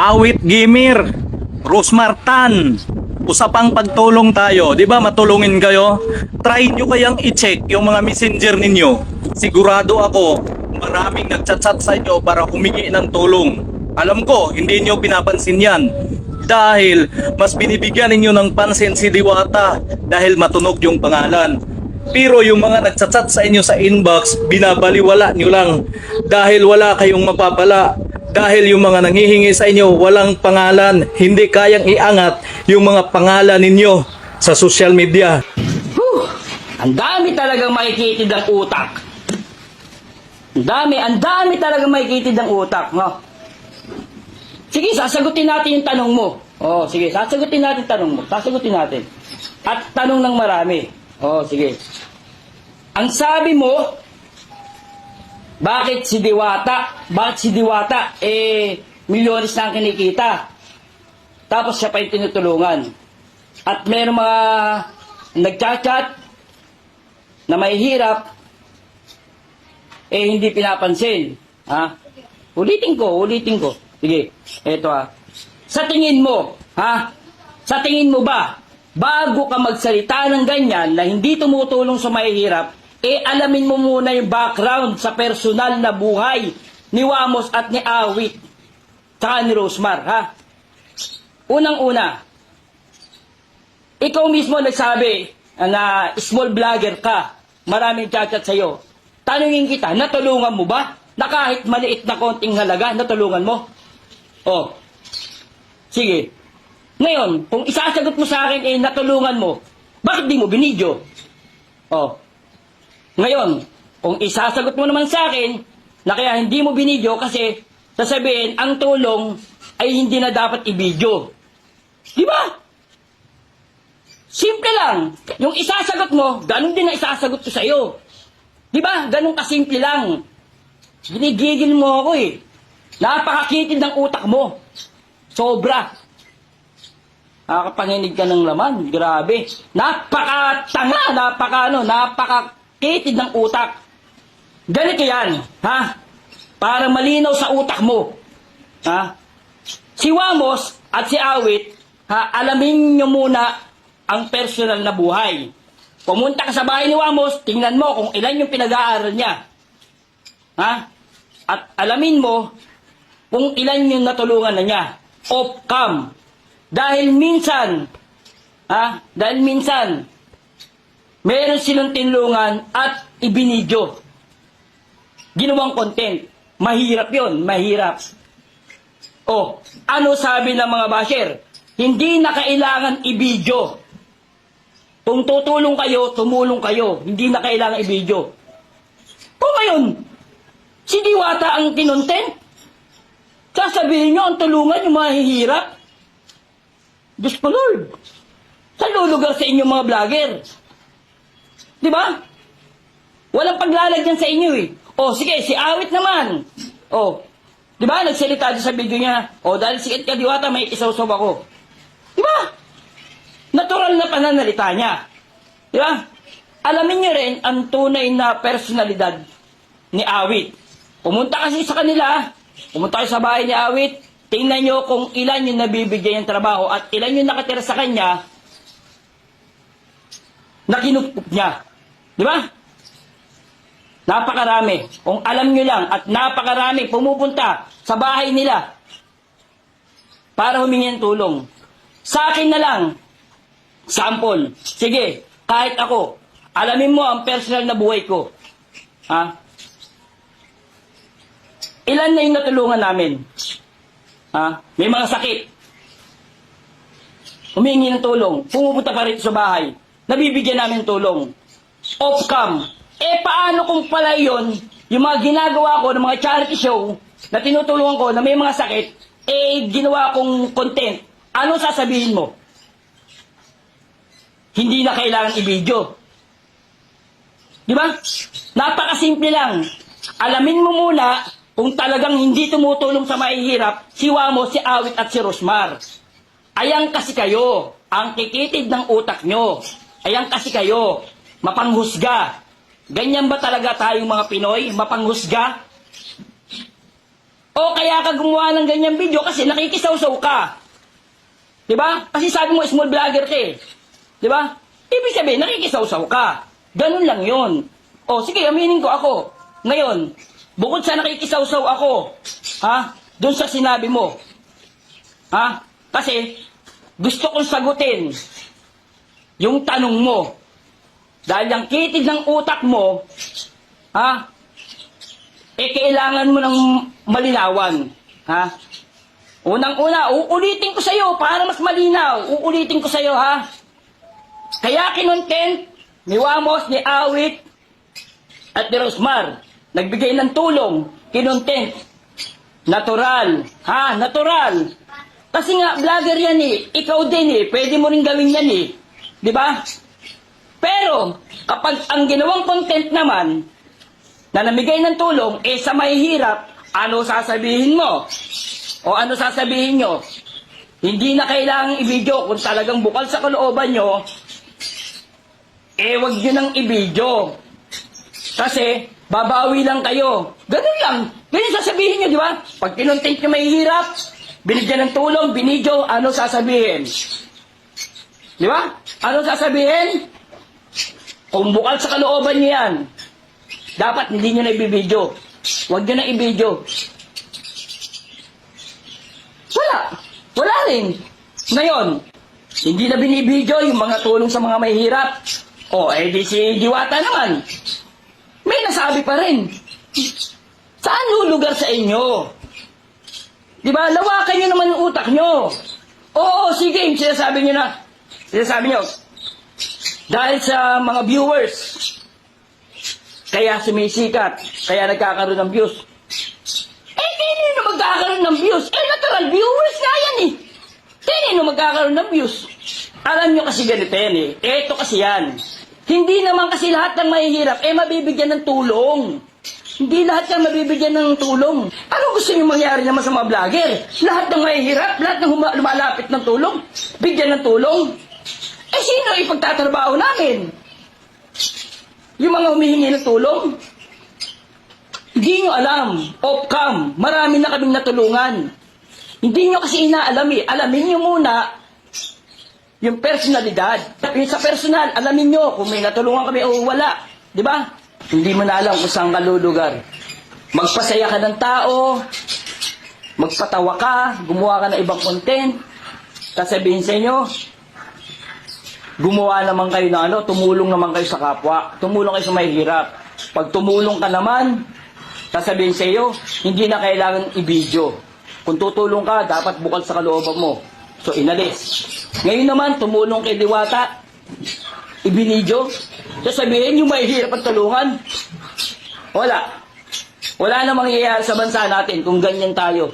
Awit Gimir, Rosmar Tan, usapang pagtulong tayo, di ba matulungin kayo? Try nyo kayang i-check yung mga messenger ninyo. Sigurado ako, maraming nagchat-chat sa inyo para humingi ng tulong. Alam ko, hindi nyo pinapansin yan. Dahil mas binibigyan ninyo ng pansin si Diwata dahil matunog yung pangalan. Pero yung mga nagchat-chat sa inyo sa inbox, binabaliwala nyo lang dahil wala kayong mapapala. Dahil yung mga nanghihingi sa inyo, walang pangalan, hindi kayang iangat yung mga pangalan ninyo sa social media. Whew! Ang dami talagang makikitid ang utak. Ang dami, ang dami talagang makikitid ang utak, no? Sige, sasagutin natin yung tanong mo. Oh, sige, sasagutin natin yung tanong mo. Sasagutin natin. At tanong ng marami. Oh, sige. Ang sabi mo, bakit si Diwata? Bakit si Diwata? Eh, milyones na ang kinikita. Tapos siya pa yung tinutulungan. At meron mga nagchat-chat na mahihirap, eh hindi pinapansin. Ha? Ulitin ko, ulitin ko. Sige, eto ha. Sa tingin mo, ha? Sa tingin mo ba, bago ka magsalita ng ganyan na hindi tumutulong sa mahihirap, eh alamin mo muna yung background sa personal na buhay ni Wamos at ni Awit tsaka ni Rosmar, ha? Unang-una, ikaw mismo nagsabi na small vlogger ka, maraming chat-chat sa'yo. Tanungin kita, natulungan mo ba? Na kahit maliit na konting halaga, natulungan mo? Oh. Sige. Ngayon, kung isasagot mo sa akin, eh, natulungan mo, bakit di mo binidyo? Oh. Ngayon, kung isasagot mo naman sa akin, na kaya hindi mo binidyo kasi sasabihin, ang tulong ay hindi na dapat ibidyo. Di ba? Simple lang. Yung isasagot mo, ganun din na isasagot ko sa'yo. Di ba? Ganun kasimple lang. Ginigigil mo ako eh. Napakakitid ng utak mo. Sobra. Nakakapanginig ka ng laman. Grabe. Napakatanga. Napaka ano. Napakakitid ng utak. Ganito yan. Ha? Para malinaw sa utak mo. Ha? Si Wamos at si Awit, ha, alamin nyo muna ang personal na buhay. Pumunta ka sa bahay ni Wamos, tingnan mo kung ilan yung pinag-aaral niya. Ha? At alamin mo kung ilan yung natulungan na niya. Off cam. Dahil minsan, ha? Dahil minsan, meron silang tinulungan at ibinidyo. Ginawang content. Mahirap yon, mahirap. Oh, ano sabi ng mga basher? Hindi na kailangan i-video. Kung tutulong kayo, tumulong kayo. Hindi na kailangan i-video. Kung ngayon, si Diwata ang kinontent, sasabihin nyo ang tulungan yung mahihirap. Diyos ko Lord, saan lulugar sa inyo mga vlogger? Di ba? Walang paglalagyan sa inyo eh. O sige, si Awit naman. O, di ba? Nagsalita sa video niya. O, dahil sikat ka diwata, may isaw-saw ako. Di ba? Natural na pananalita niya. Di ba? Alamin niyo rin ang tunay na personalidad ni Awit. Pumunta kasi sa kanila, pumunta kayo sa bahay ni Awit, tingnan niyo kung ilan yung nabibigyan ng trabaho at ilan yung nakatira sa kanya na kinukup niya. Di ba? Napakarami. Kung alam nyo lang at napakarami pumupunta sa bahay nila para humingi ng tulong. Sa akin na lang, sample. Sige, kahit ako, alamin mo ang personal na buhay ko. Ha? Ilan na yung natulungan namin? Ha? May mga sakit. Humingi ng tulong. Pumupunta pa rito sa bahay. Nabibigyan namin ng tulong. Off-cam. Eh, paano kung pala yon yung mga ginagawa ko ng mga charity show na tinutulungan ko na may mga sakit, eh, ginawa kong content. Ano sasabihin mo? Hindi na kailangan i-video. Di ba? Napakasimple lang. Alamin mo muna kung talagang hindi tumutulong sa mahihirap si Wamo, si Awit at si Rosmar. Ayan kasi kayo, ang kikitid ng utak nyo. Ayan kasi kayo, mapanghusga. Ganyan ba talaga tayong mga Pinoy? Mapanghusga? O kaya ka gumawa ng ganyang video kasi nakikisawsaw ka. Di ba? Kasi sabi mo, small vlogger ka eh. Di ba? Ibig sabihin, nakikisawsaw ka. Ganun lang yun. O sige, aminin ko ako. Ngayon, bukod sa nakikisawsaw ako, ha? Doon sa sinabi mo. Ha? Kasi, gusto kong sagutin yung tanong mo. Dahil ang kitid ng utak mo, ha? Eh, kailangan mo ng malinawan. Ha? Unang-una, uulitin ko sa'yo para mas malinaw. Uulitin ko sa'yo, ha? Kaya kinontent ni Wamos, ni Awit, at ni Rosmar, nagbigay ng tulong, kinontent. Natural. Ha? Natural. Kasi nga, vlogger yan eh. Ikaw din eh. Pwede mo rin gawin yan eh. Di ba? Pero, kapag ang ginawang content naman, na namigay ng tulong, eh sa mahihirap, ano sasabihin mo? O ano sasabihin nyo? Hindi na kailangang i-video kung talagang bukal sa kalooban nyo, eh wag nyo nang i-video. Kasi, babawi lang kayo. Ganun lang. Ganun sasabihin nyo, di ba? Pag kinontent nyo mahihirap, binigyan ng tulong, binidyo, ano sasabihin? Di ba? Ano sasabihin? Kung bukal sa kalooban nyo yan, dapat hindi nyo na ibibidyo. Huwag nyo na ibidyo. Wala. Wala rin. Ngayon, hindi na binibidyo yung mga tulong sa mga mahihirap. O, eh di si Diwata naman. May nasabi pa rin. Saan lulugar sa inyo? Di ba? Lawakan nyo naman yung utak nyo. Oo, sige, sinasabi nyo na. Sinasabi nyo. Dahil sa mga viewers, kaya sumisikat, kaya nagkakaroon ng views. Eh, kanino magkakaroon ng views? Eh, natural viewers nga yan eh. Kanino magkakaroon ng views? Alam nyo kasi ganito yan eh. Eto kasi yan. Hindi naman kasi lahat ng mahihirap, eh mabibigyan ng tulong. Hindi lahat yan mabibigyan ng tulong. Ano gusto nyo mangyari naman sa mga vlogger? Lahat ng mahihirap, lahat ng lumalapit ng tulong, bigyan ng tulong. Eh, sino ipagtatrabaho namin? Yung mga humihingi ng tulong? Hindi nyo alam. Off-cam. Marami na kaming natulungan. Hindi nyo kasi inaalam eh. Alamin nyo muna yung personalidad. Yung sa personal, alamin nyo kung may natulungan kami o wala. Di ba? Hindi mo na alam kung saan ka lulugar. Magpasaya ka ng tao, magpatawa ka, gumawa ka ng ibang content, sasabihin sa inyo, gumawa naman kayo na ano, tumulong naman kayo sa kapwa, tumulong kayo sa mahihirap. Pag tumulong ka naman, sasabihin sa iyo, hindi na kailangan i-video. Kung tutulong ka, dapat bukal sa kalooban mo. So, inalis. Ngayon naman, tumulong kay Diwata, ibinidyo, sasabihin yung mahihirap at tulungan. Wala. Wala na mangyayari sa bansa natin kung ganyan tayo.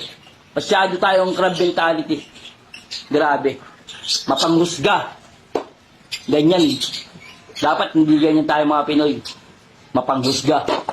Masyado tayong crab mentality. Grabe. Mapanghusga. Ganyan. Dapat hindi ganyan tayo mga Pinoy. Mapanghusga.